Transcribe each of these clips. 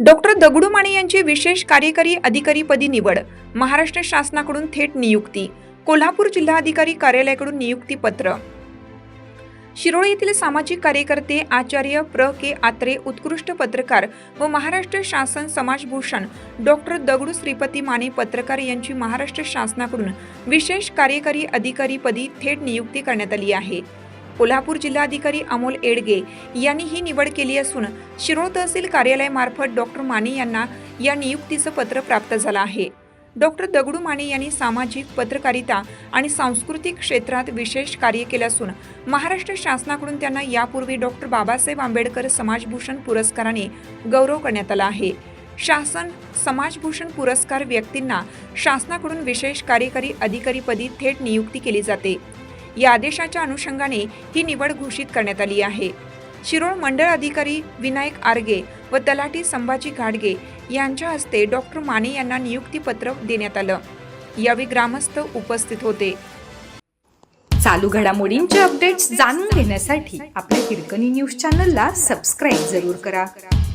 Doctor Dagdu Mane यांची विशेष कार्यकारी अधिकारीपदी निवड. महाराष्ट्र शासनाकडून थेट नियुक्ती. कोल्हापूर जिल्हाधिकारी कार्यालयाकडून नियुक्ती पत्र शिरोळ येथील सामाजिक कार्यकर्ते आचार्य प्र. के. आत्रे उत्कृष्ट पत्रकार व महाराष्ट्र शासन समाजभूषण डॉक्टर दगडू श्रीपती माने पत्रकार यांची महाराष्ट्र शासनाकडून विशेष कार्यकारी अधिकारीपदी थेट नियुक्ती करण्यात आली आहे. कोल्हापूर जिल्हाधिकारी अमोल एडगे यांनी ही निवड केली असून शिरोळ तहसील कार्यालयामार्फत डॉक्टर माने यांना या नियुक्तीचं पत्र प्राप्त झालं आहे. डॉक्टर दगडू माने यांनी सामाजिक पत्रकारिता आणि सांस्कृतिक क्षेत्रात विशेष कार्य केले असून महाराष्ट्र शासनाकडून त्यांना यापूर्वी डॉक्टर बाबासाहेब आंबेडकर समाजभूषण पुरस्काराने गौरव करण्यात आला आहे. शासन समाजभूषण पुरस्कार व्यक्तींना शासनाकडून विशेष कार्यकारी अधिकारीपदी थेट नियुक्ती केली जाते. या आदेशाच्या अनुषंगाने ही निवड घोषित करण्यात आली आहे. शिरोळ मंडळ अधिकारी विनायक आर्गे व तलाठी संभाजी घाडगे यांच्या हस्ते डॉक्टर माने यांना नियुक्तीपत्र देण्यात आलं. यावेळी ग्रामस्थ उपस्थित होते. चालू घडामोडींचे अपडेट्स जाणून घेण्यासाठी आपल्या हिरकणी न्यूज चॅनलला सबस्क्राईब जरूर करा.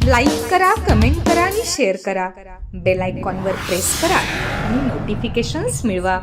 लाईक करा कमेंट करा आणि शेअर करा. बेल आयकॉनवर प्रेस करा आणि नोटिफिकेशन्स मिळवा.